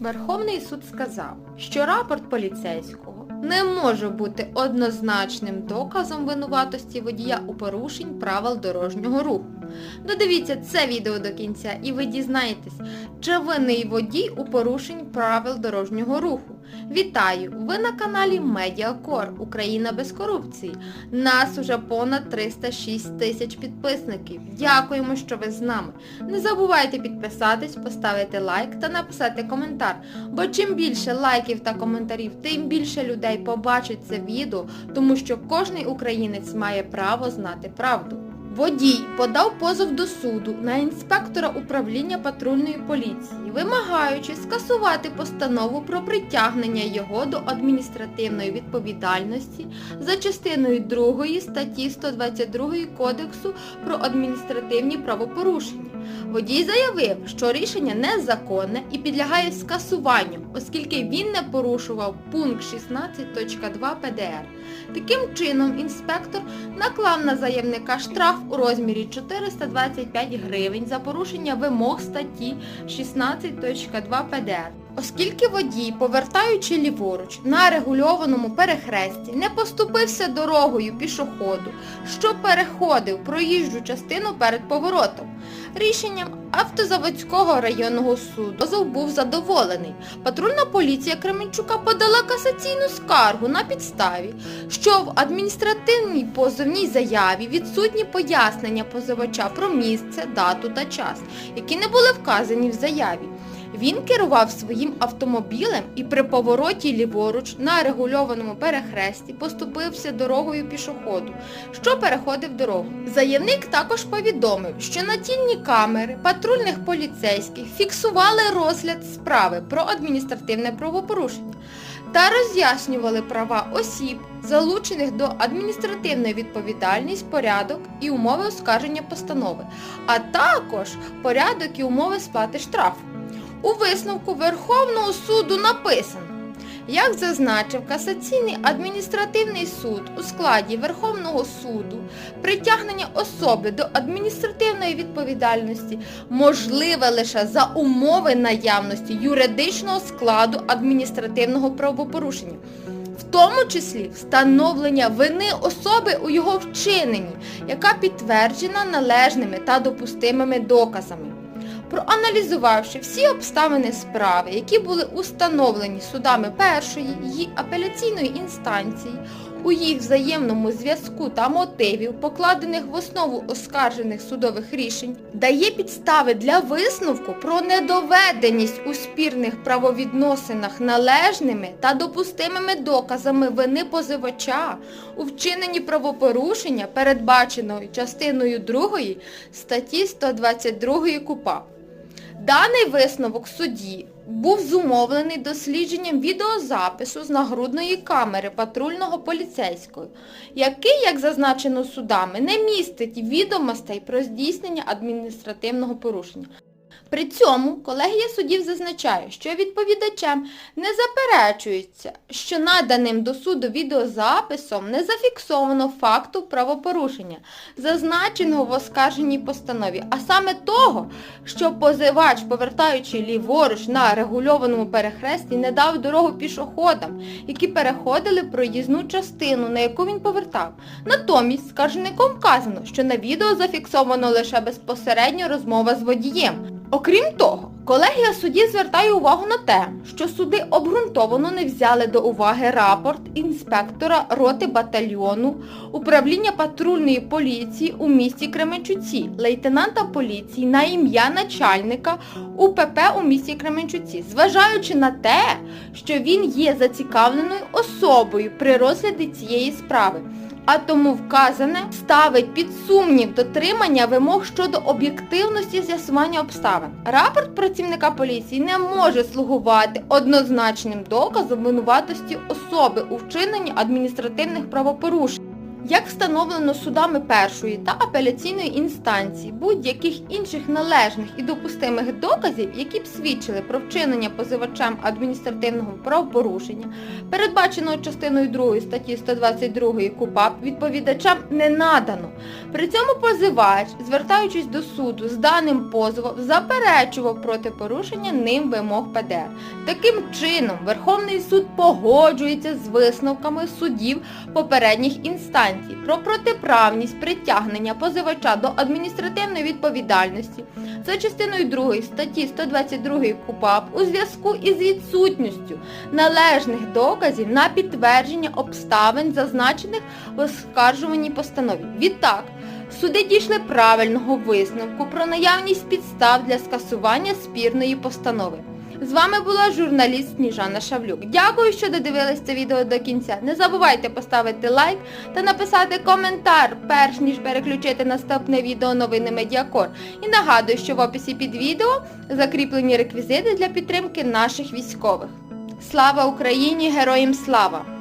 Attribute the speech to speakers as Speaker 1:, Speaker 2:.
Speaker 1: Верховний суд сказав, що рапорт поліцейського не може бути однозначним доказом винуватості водія у порушень правил дорожнього руху. Додивіться це відео до кінця і ви дізнаєтесь, чи винний водій у порушень правил дорожнього руху. Вітаю! Ви на каналі Медіакор Україна без корупції. Нас уже понад 306 тисяч підписників. Дякуємо, що ви з нами. Не забувайте підписатись, поставити лайк та написати коментар. Бо чим більше лайків та коментарів, тим більше людей побачить це відео, тому що кожний українець має право знати правду. Водій подав позов до суду на інспектора управління патрульної поліції, вимагаючи скасувати постанову про притягнення його до адміністративної відповідальності за частиною 2 статті 122 Кодексу про адміністративні правопорушення. Водій заявив, що рішення незаконне і підлягає скасуванню, оскільки він не порушував пункт 16.2 ПДР. Таким чином, інспектор наклав на заявника штраф у розмірі 425 гривень за порушення вимог статті 16.2 ПДР. Оскільки водій, повертаючи ліворуч на регульованому перехресті, не поступився дорогою пішоходу, що переходив проїжджу частину перед поворотом. Рішенням автозаводського районного суду позов був задоволений. Патрульна поліція Кременчука подала касаційну скаргу на підставі, що в адміністративній позовній заяві відсутні пояснення позивача про місце, дату та час, які не були вказані в заяві. Він керував своїм автомобілем і при повороті ліворуч на регульованому перехресті поступився дорогою пішоходу, що переходив дорогу. Заявник також повідомив, що натільні камери патрульних поліцейських фіксували розгляд справи про адміністративне правопорушення та роз'яснювали права осіб, залучених до адміністративної відповідальності, порядок і умови оскарження постанови, а також порядок і умови сплати штрафу. У висновку Верховного суду написано, як зазначив касаційний адміністративний суд у складі Верховного суду, притягнення особи до адміністративної відповідальності можливе лише за умови наявності юридичного складу адміністративного правопорушення, в тому числі встановлення вини особи у його вчиненні, яка підтверджена належними та допустимими доказами. Проаналізувавши всі обставини справи, які були установлені судами першої і апеляційної інстанції, у їх взаємному зв'язку та мотивів, покладених в основу оскаржених судових рішень, дає підстави для висновку про недоведеність у спірних правовідносинах належними та допустимими доказами вини позивача у вчиненні правопорушення, передбаченої частиною 2 статті 122 КУПАП. Даний висновок судді був зумовлений дослідженням відеозапису з нагрудної камери патрульного поліцейського, який, як зазначено судами, не містить відомостей про здійснення адміністративного порушення. При цьому колегія суддів зазначає, що відповідачем не заперечується, що наданим до суду відеозаписом не зафіксовано факту правопорушення, зазначеного в оскарженій постанові, а саме того, що позивач, повертаючи ліворуч на регульованому перехресті, не дав дорогу пішоходам, які переходили проїзну частину, на яку він повертав. Натомість скаржником вказано, що на відео зафіксовано лише безпосередньо розмова з водієм. Окрім того, колегія судді звертає увагу на те, що суди обґрунтовано не взяли до уваги рапорт інспектора роти батальйону управління патрульної поліції у місті Кременчуці, лейтенанта поліції на ім'я начальника УПП у місті Кременчуці, зважаючи на те, що він є зацікавленою особою при розгляді цієї справи а тому вказане ставить під сумнів дотримання вимог щодо об'єктивності з'ясування обставин. Рапорт працівника поліції не може слугувати однозначним доказом винуватості особи у вчиненні адміністративних правопорушень. Як встановлено судами першої та апеляційної інстанції будь-яких інших належних і допустимих доказів, які б свідчили про вчинення позивачем адміністративного правопорушення, передбаченого частиною 2 статті 122 КУПАП, відповідачам не надано. При цьому позивач, звертаючись до суду з даним позовом, заперечував проти порушення ним вимог ПДР. Таким чином, Верховний суд погоджується з висновками судів попередніх інстанцій про протиправність притягнення позивача до адміністративної відповідальності за частиною 2 статті 122 КУПАП у зв'язку із відсутністю належних доказів на підтвердження обставин, зазначених в оскаржуваній постанові. Відтак, суди дійшли правильного висновку про наявність підстав для скасування спірної постанови. З вами була журналіст Сніжана Шавлюк. Дякую, що додивились це відео до кінця. Не забувайте поставити лайк та написати коментар, перш ніж переключити наступне відео новини Медіакор. І нагадую, що в описі під відео закріплені реквізити для підтримки наших військових. Слава Україні! Героям слава!